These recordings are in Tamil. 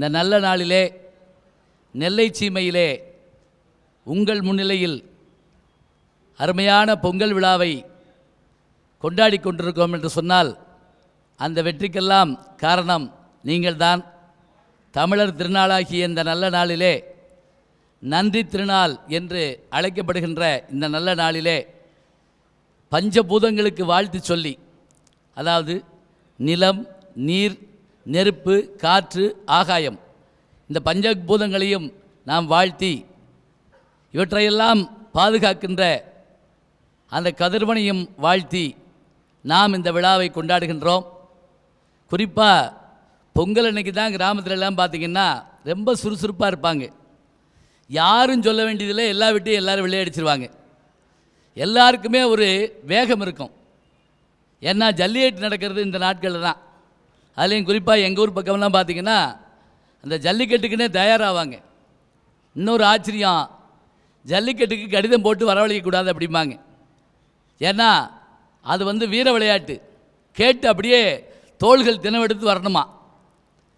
இந்த நல்ல நாளிலே நெல்லை சீமையிலே உங்கள் முன்னிலையில் அருமையான பொங்கல் விழாவை கொண்டாடி கொண்டிருக்கோம் என்று சொன்னால் அந்த வெற்றிக்கெல்லாம் காரணம் நீங்கள்தான். தமிழர் திருநாளாகிய இந்த நல்ல நாளிலே நன்றி திருநாள் என்று அழைக்கப்படுகின்ற இந்த நல்ல நாளிலே பஞ்சபூதங்களுக்கு வாழ்த்து சொல்லி அதாவது நிலம் நீர் நெருப்பு காற்று ஆகாயம். இந்த பஞ்சபூதங்களையும் நாம் வாழ்த்தி இவற்றையெல்லாம் பாதுகாக்கின்ற அந்த கதிர்வனையும் வாழ்த்தி நாம் இந்த விழாவை கொண்டாடுகின்றோம். குறிப்பாக பொங்கல் அன்னைக்கு தான் கிராமத்துல எல்லாம் பார்த்தீங்கன்னா ரொம்ப சுறுசுறுப்பாக இருப்பாங்க. யாரும் சொல்ல வேண்டியதில்லை எல்லா வீட்டையும் எல்லோரும் விளையாடிச்சிருவாங்க எல்லாருக்குமே ஒரு வேகம் இருக்கும். ஏன்னா ஜல்லிக்கட்டு நடக்கிறது இந்த நாட்களில் தான். அதுலேயும் குறிப்பாக எங்கள் ஊர் பக்கம்லாம் பார்த்தீங்கன்னா அந்த ஜல்லிக்கட்டுக்குன்னே தயாராவாங்க. இன்னொரு ஆச்சரியம் ஜல்லிக்கட்டுக்கு கடிதம் போட்டு வரவழைக்கக்கூடாது அப்படிம்பாங்க. ஏன்னா அது வந்து வீர விளையாட்டு. கேட்டு அப்படியே தோள்கள் தினவெடுத்து வரணுமா?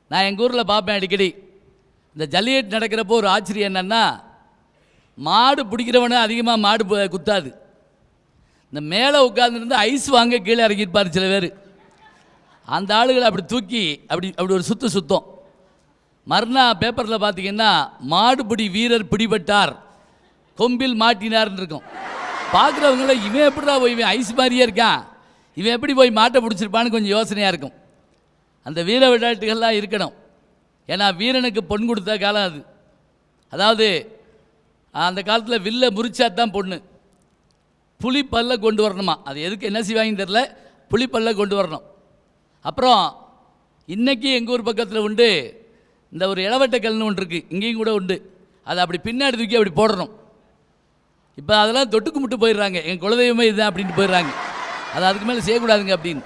நான் எங்கள் ஊரில் பார்ப்பேன் அடிக்கடி. இந்த ஜல்லிக்கட்டு நடக்கிறப்போ ஒரு ஆச்சரியம் என்னென்னா மாடு பிடிக்கிறவனே அதிகமாக மாடு குத்தாது. இந்த மேலே உட்காந்துருந்து ஐஸ் வாங்க கீழே இறங்கியிருப்பார் சில பேர். அந்த ஆளுகளை அப்படி தூக்கி அப்படி அப்படி ஒரு சுத்து சுத்தம். மறுநாள் பேப்பரில் பார்த்தீங்கன்னா மாடுபிடி வீரர் பிடிபட்டார். கொம்பில் மாட்டினார்னு இருக்கும். பார்க்குறவங்கள இவன் எப்படிடா போய் இவன் ஐஸ் மாதிரியே இருக்கான். இவன் எப்படி போய் மாட்டை பிடிச்சிருப்பான்னு கொஞ்சம் யோசனையாக இருக்கும். அந்த வீர விளையாட்டுகள்லாம் இருக்கணும். ஏன்னா வீரனுக்கு பொன் கொடுத்த காலம் அது. அதாவது அந்த காலத்தில் வில்ல முறிச்சா தான் பொண்ணு. புளிப்பல்ல கொண்டு வரணுமா? அது எதுக்கு என்ன செய்வாங்கன்னு தெரில புளிப்பல்ல கொண்டு வரணும். அப்புறம் இன்னைக்கு எங்கள் ஊர் பக்கத்தில் உண்டு இந்த ஒரு இளவட்ட கல்னு ஒன்று இருக்குது இங்கேயும் கூட உண்டு. அதை அப்படி பின்னாடி தூக்கி அப்படி போடணும். இப்போ அதெல்லாம் தொட்டுக்கு முட்டு போயிடுறாங்க. எங்கள் குலதெய்வமே இதுதான் அப்படின்ட்டு போயிடுறாங்க. அது அதுக்கு மேலே செய்யக்கூடாதுங்க அப்படின்னு.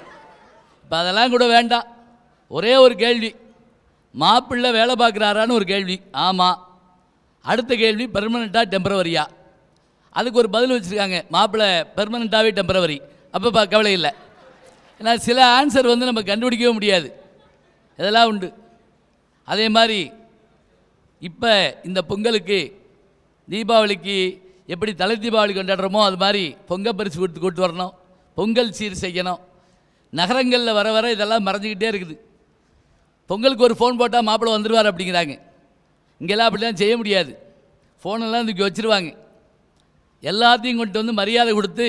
இப்போ அதெல்லாம் கூட வேண்டாம். ஒரே ஒரு கேள்வி. மாப்பிள்ளை வேலை பார்க்குறாரான்னு ஒரு கேள்வி. ஆமாம் அடுத்த கேள்வி பெர்மனண்ட்டாக டெம்பரவரியா அதுக்கு ஒரு பதில் வச்சுருக்காங்க. மாப்பிள்ளை பெர்மனண்ட்டாகவே டெம்பரவரி அப்போ கவலை இல்லை. ஏன்னா சில ஆன்சர் வந்து நம்ம கண்டுபிடிக்கவே முடியாது. இதெல்லாம் உண்டு. அதே மாதிரி இப்போ இந்த பொங்கலுக்கு தீபாவளிக்கு எப்படி தலை தீபாவளி கொண்டாடுறோமோ அது மாதிரி பொங்கல் பரிசு கொடுத்து கொண்டு வரணும். பொங்கல் சீர் செய்யணும். நகரங்களில் வர வர இதெல்லாம் மறைஞ்சிக்கிட்டே இருக்குது. பொங்கலுக்கு ஒரு ஃபோன் போட்டால் மாப்பிள்ளை வந்துடுவார் அப்படிங்கிறாங்க. இங்கெல்லாம் அப்படிலாம் செய்ய முடியாது. ஃபோனெல்லாம் தூக்கி வச்சுருவாங்க. எல்லாத்தையும் கொண்டு வந்து மரியாதை கொடுத்து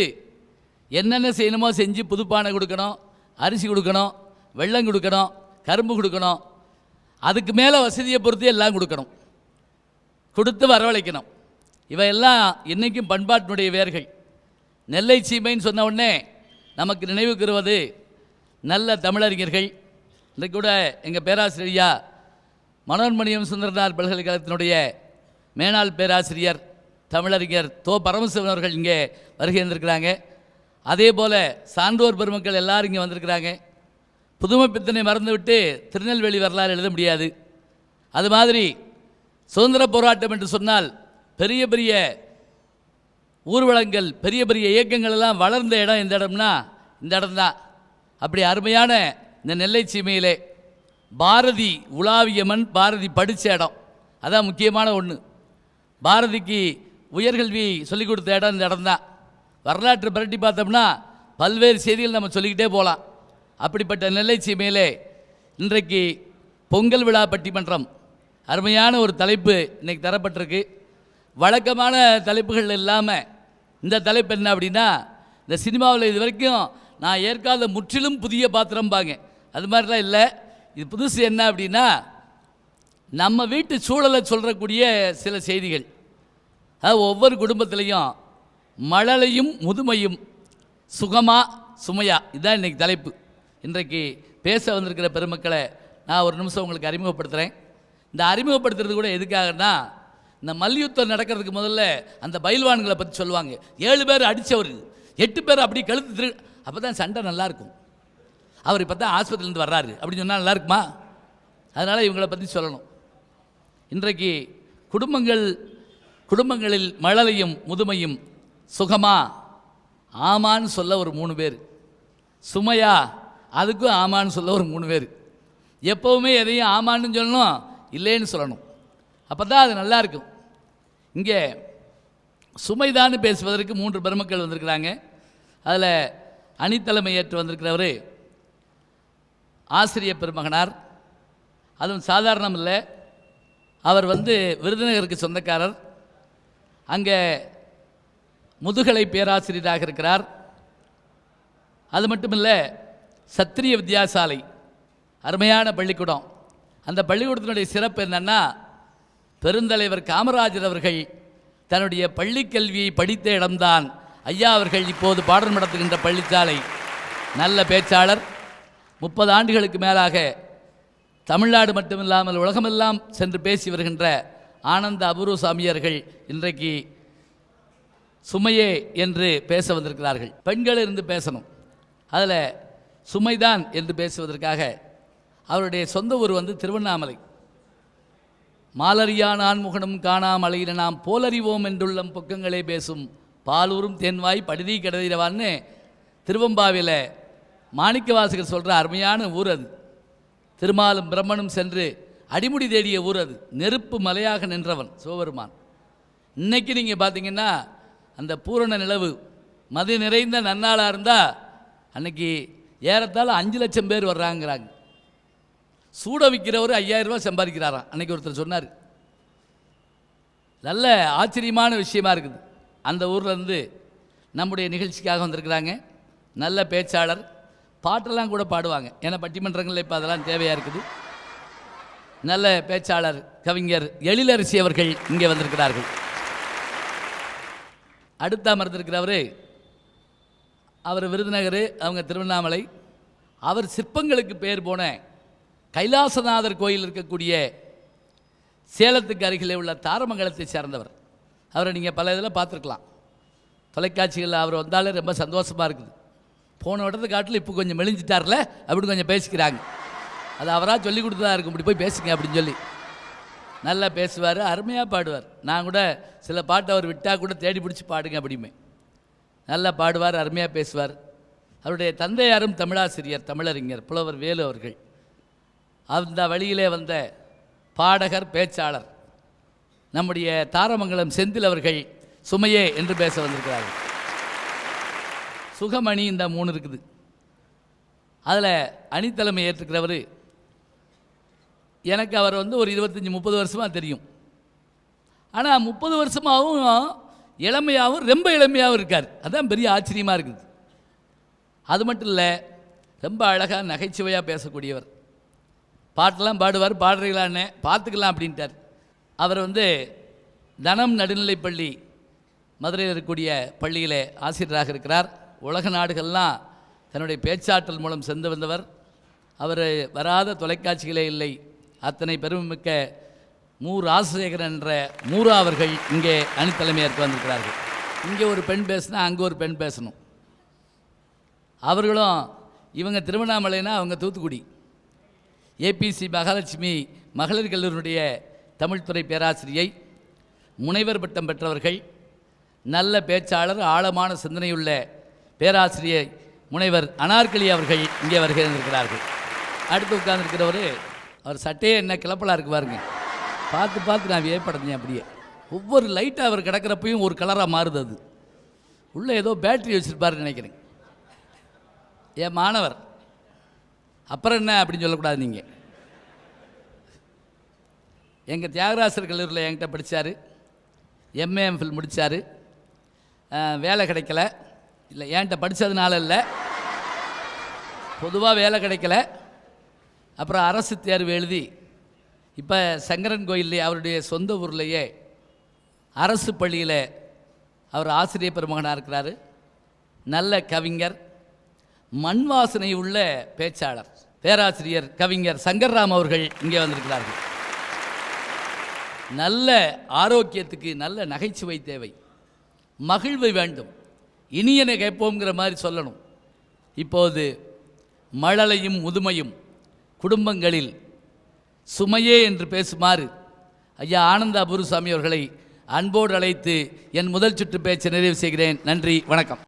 என்னென்ன செய்யணுமோ செஞ்சு புதுப்பானை கொடுக்கணும் அரிசி கொடுக்கணும் வெள்ளம் கொடுக்கணும் கரும்பு கொடுக்கணும். அதுக்கு மேலே வசதியை பொறுத்து எல்லாம் கொடுக்கணும். கொடுத்து வரவழைக்கணும். இவையெல்லாம் இன்றைக்கும் பண்பாட்டினுடைய வேர்கள். நெல்லை சீமைன்னு சொன்ன உடனே நமக்கு நினைவுக்குறுவது நல்ல தமிழறிஞர்கள். இன்றைக்கு கூட எங்கள் பேராசிரியா மனோன்மணியம் சுந்தரனார் பல்கலைக்கழகத்தினுடைய மேனாள் பேராசிரியர் தமிழறிஞர் தோ பரமசிவன் அவர்கள் இங்கே வருகை இருந்திருக்கிறாங்க அதே போல் சான்றோர் பெருமக்கள் எல்லாரும் இங்கே வந்திருக்கிறாங்க. புதுமை பித்தனை மறந்துவிட்டு திருநெல்வேலி வரலாறு எழுத முடியாது. அது மாதிரி சுதந்திர போராட்டம் என்று சொன்னால் பெரிய பெரிய ஊர்வலங்கள் பெரிய பெரிய இயக்கங்கள் எல்லாம் வளர்ந்த இடம் இந்த இடம்னா இந்த இடம்தான். அப்படி அருமையான இந்த நெல்லை சீமையிலே பாரதி உலாவிய மண் பாரதி படித்த இடம். அதான் முக்கியமான ஒன்று பாரதிக்கு உயர்கல்வி சொல்லிக் கொடுத்த இடம் இந்த இடம்தான். வரலாற்றை புரட்டி பார்த்தோம்னா பல்வேறு செய்திகள் நம்ம சொல்லிக்கிட்டே போகலாம். அப்படிப்பட்ட நெல்லை சீமையிலே இன்றைக்கு பொங்கல் விழா பட்டிமன்றம் அருமையான ஒரு தலைப்பு இன்றைக்கி தரப்பட்டிருக்கு. வழக்கமான தலைப்புகள் இல்லாமல் இந்த தலைப்பு என்ன அப்படின்னா இந்த சினிமாவில் இது வரைக்கும் நான் ஏற்காத முற்றிலும் புதிய பாத்திரம்பாங்க அது மாதிரிலாம் இல்லை. இது புதுசு என்ன அப்படின்னா நம்ம வீட்டு சூழலை சொல்கிறக்கூடிய சில செய்திகள். அது ஒவ்வொரு குடும்பத்துலேயும் மழலையும் முதுமையும் சுகமா சுமையா? இதுதான் இன்றைக்கி தலைப்பு. இன்றைக்கு பேச வந்திருக்கிற பெருமக்களை நான் ஒரு நிமிஷம் உங்களுக்கு அறிமுகப்படுத்துகிறேன் இந்த அறிமுகப்படுத்துறது கூட எதுக்காகன்னா இந்த மல்யுத்தம் நடக்கிறதுக்கு முதல்ல அந்த பயில்வான்களை பற்றி சொல்லுவாங்க. ஏழு பேர் அடித்தவர் எட்டு பேர் அப்படி கழுத்து திரு அப்போ தான் சண்டை நல்லாயிருக்கும் அவர் இப்போ தான் ஆஸ்பத்திரிலேருந்து வர்றாரு. அப்படின்னு சொன்னால் நல்லா இருக்குமா? அதனால் இவங்களை பற்றி சொல்லணும். இன்றைக்கு குடும்பங்கள் குடும்பங்களில் மழலையும் முதுமையும் சுகமா? ஆமான்னு சொல்ல ஒரு மூணு பேர். சுமையா? அதுக்கும் ஆமான்னு சொல்ல ஒரு மூணு பேர். எப்போவுமே எதையும் ஆமான்னு சொல்லணும் இல்லைன்னு சொல்லணும். அப்போ தான் அது நல்லா இருக்கும். இங்கே சுமைதான்னு பேசுவதற்கு மூன்று பெருமக்கள் வந்திருக்கிறாங்க. அதில் அணித்தலைமை ஏற்று வந்திருக்கிறவர் ஆசிரியர் பெருமகனார். அதுவும் சாதாரணம் இல்லை. அவர் வந்து விருதுநகருக்கு சொந்தக்காரர். அங்கே முதுகலை பேராசிரியராக இருக்கிறார். அது மட்டும் இல்லை சத்திரிய வித்யாசாலை அருமையான பள்ளிக்கூடம். அந்த பள்ளிக்கூடத்தினுடைய சிறப்பு என்னன்னா பெருந்தலைவர் காமராஜர் அவர்கள் தன்னுடைய பள்ளிக் கல்வியை படித்த இடம்தான். ஐயா அவர்கள் இப்போது பாடல் நடத்துகின்ற பள்ளிச்சாலை. நல்ல பேச்சாளர். முப்பது ஆண்டுகளுக்கு மேலாக தமிழ்நாடு மட்டுமில்லாமல் உலகமெல்லாம் சென்று பேசி வருகின்ற ஆனந்த அபூர்வ சாமியார்கள் இன்றைக்கு சுமையே என்று பேச வந்திருக்கிறார்கள் பெண்கள் இருந்து பேசணும். அதில் சுமைதான் என்று பேசுவதற்காக அவருடைய சொந்த ஊர் வந்து திருவண்ணாமலை. மாலறியான் ஆண்முகனும் காணாமலையில நாம் போலறிவோம் என்றுள்ளம் பொக்கங்களே பேசும் பாலூரும் தென்வாய் படுதி கிடதிரவான்னு திருவம்பாவில் மாணிக்க வாசகர் சொல்கிற அருமையான ஊர் அது. திருமாலும் பிரம்மனும் சென்று அடிமுடி தேடிய ஊர் அது. நெருப்பு மலையாக நின்றவன் சிவபெருமான். இன்னைக்கு நீங்கள் பார்த்தீங்கன்னா அந்த பூரண நிலவு மது நிறைந்த நன்னாளாக இருந்தால் அன்னைக்கு ஏறத்தாழ அஞ்சு லட்சம் பேர் வர்றாங்கிறாங்க. சூட விற்கிறவர் ஐயாயிரம் சம்பாதிக்கிறாராம். அன்னைக்கு ஒருத்தர் சொன்னார். நல்ல ஆச்சரியமான விஷயமா இருக்குது. அந்த ஊர்லேருந்து நம்முடைய நிகழ்ச்சிக்காக வந்திருக்கிறாங்க. நல்ல பேச்சாளர். பாட்டெல்லாம் கூட பாடுவாங்க. ஏன்னா பட்டிமன்றங்களில் இப்போ அதெல்லாம் தேவையாக இருக்குது. நல்ல பேச்சாளர் கவிஞர் எழிலரசி அவர்கள் இங்கே வந்திருக்கிறார்கள். அடுத்த அமர்ந்திருக்கிறவர் அவர் விருதுநகர் அவங்க திருவண்ணாமலை. அவர் சிற்பங்களுக்கு பேர் போன கைலாசநாதர் கோயில் இருக்கக்கூடிய சேலத்துக்கு அருகிலே உள்ள தாரமங்கலத்தை சேர்ந்தவர். அவரை நீங்கள் பல இதில் பார்த்துருக்கலாம். தொலைக்காட்சிகளில் அவர் வந்தாலே ரொம்ப சந்தோஷமாக இருக்குது. போன இடத்து காட்டில் இப்போ கொஞ்சம் மெலிஞ்சிட்டார்ல அப்படின்னு கொஞ்சம் பேசிக்கிறாங்க. அது அவராக சொல்லி கொடுத்ததா இருக்கும். இப்படி போய் பேசுங்க அப்படின்னு சொல்லி. நல்லா பேசுவார் அருமையாக பாடுவார். நான் கூட சில பாட்டு அவர் விட்டால் கூட தேடி பிடிச்சி பாடுங்க அப்படிமே நல்லா பாடுவார் அருமையாக பேசுவார். அவருடைய தந்தையாரும் தமிழாசிரியர் தமிழறிஞர் புலவர் வேலு அவர்கள். அந்த வழியிலே வந்த பாடகர் பேச்சாளர் நம்முடைய தாரமங்கலம் செந்தில் அவர்கள் சுமையே என்று பேச வந்திருக்கிறார்கள். சுகமணி இந்த மூணு இருக்குது. அதில் அணித்தலைமை ஏற்றுக்கிறவர் எனக்கு அவர் வந்து ஒரு இருபத்தஞ்சி முப்பது வருஷமாக தெரியும். ஆனால் முப்பது வருஷமாகவும் இளமையாகவும் ரொம்ப இளமையாகவும் இருக்கார். அதான் பெரிய ஆச்சரியமாக இருக்குது. அது மட்டும் இல்லை ரொம்ப அழகாக நகைச்சுவையாக பேசக்கூடியவர். பாட்டெல்லாம் பாடுவார் பாடுறீங்களான்னு பார்த்துக்கலாம் அப்படின்ட்டார். அவர் வந்து தனம் நடுநிலைப்பள்ளி மதுரையில் இருக்கக்கூடிய பள்ளியில் ஆசிரியராக இருக்கிறார். உலக நாடுகள்லாம் தன்னுடைய பேச்சாற்றல் மூலம் சென்று வந்தவர். அவர் வராத தொலைக்காட்சிகளே இல்லை. அத்தனை பெருமைமிக்க மூ ராஜசேகரன் என்ற மூரா அவர்கள் இங்கே அணித்தலைமையேற்க வந்திருக்கிறார்கள். இங்கே ஒரு பெண் பேசினா அங்கே ஒரு பெண் பேசணும். அவர்களும் இவங்க திருவண்ணாமலைனா அவங்க தூத்துக்குடி. ஏபிசி மகாலட்சுமி மகளிர் கல்லூரியுடைய தமிழ்துறை பேராசிரியை முனைவர் பட்டம் பெற்றவர்கள் நல்ல பேச்சாளர் ஆழமான சிந்தனையுள்ள பேராசிரியை முனைவர் அனார்கலி அவர்கள் இங்கே வருகை இருக்கிறார்கள் அடுத்து உட்கார்ந்திருக்கிறவர் அவர் சட்டையே என்ன கிளப்பலாக இருக்கு பாருங்க. பார்த்து பார்த்து நான் வியப்படைஞ்சேன் அப்படியே. ஒவ்வொரு லைட்டாக அவர் கிடக்கிறப்பையும் ஒரு கலராக மாறுது அது. உள்ளே ஏதோ பேட்ரி வச்சுருப்பாருன்னு நினைக்கிறேன். என் மாணவர்? அப்புறம் என்ன அப்படின்னு சொல்லக்கூடாது நீங்கள் எங்கள் தியாகராசர் கல்லூரியில் என்கிட்ட படித்தார் எம்ஏஎம் ஃபில் முடித்தார் வேலை கிடைக்கல. இல்லை என்கிட்ட படித்ததுனால இல்லை. பொதுவாக வேலை கிடைக்கல. அப்புறம் அரசு தேர்வு எழுதி இப்போ சங்கரன் கோயிலே அவருடைய சொந்த ஊர்லேயே அரசு பள்ளியில் அவர் ஆசிரியர் பெருமகனாக இருக்கிறாரு. நல்ல கவிஞர் மண் வாசனை உள்ள பேச்சாளர் பேராசிரியர் கவிஞர் சங்கர்ராம் அவர்கள் இங்கே வந்திருக்கிறார்கள். நல்ல ஆரோக்கியத்துக்கு நல்ல நகைச்சுவை தேவை. மகிழ்வு வேண்டும். இனியனை கேட்போங்கிற மாதிரி சொல்லணும். இப்போது மழலையும் முதுமையும் குடும்பங்களில் சுமையே என்று பேசுமாறு ஐயா ஆனந்தா அபுருசாமி அவர்களை அன்போடு அழைத்து என் முதல் சுற்று பேச்சை நிறைவு செய்கிறேன். நன்றி வணக்கம்.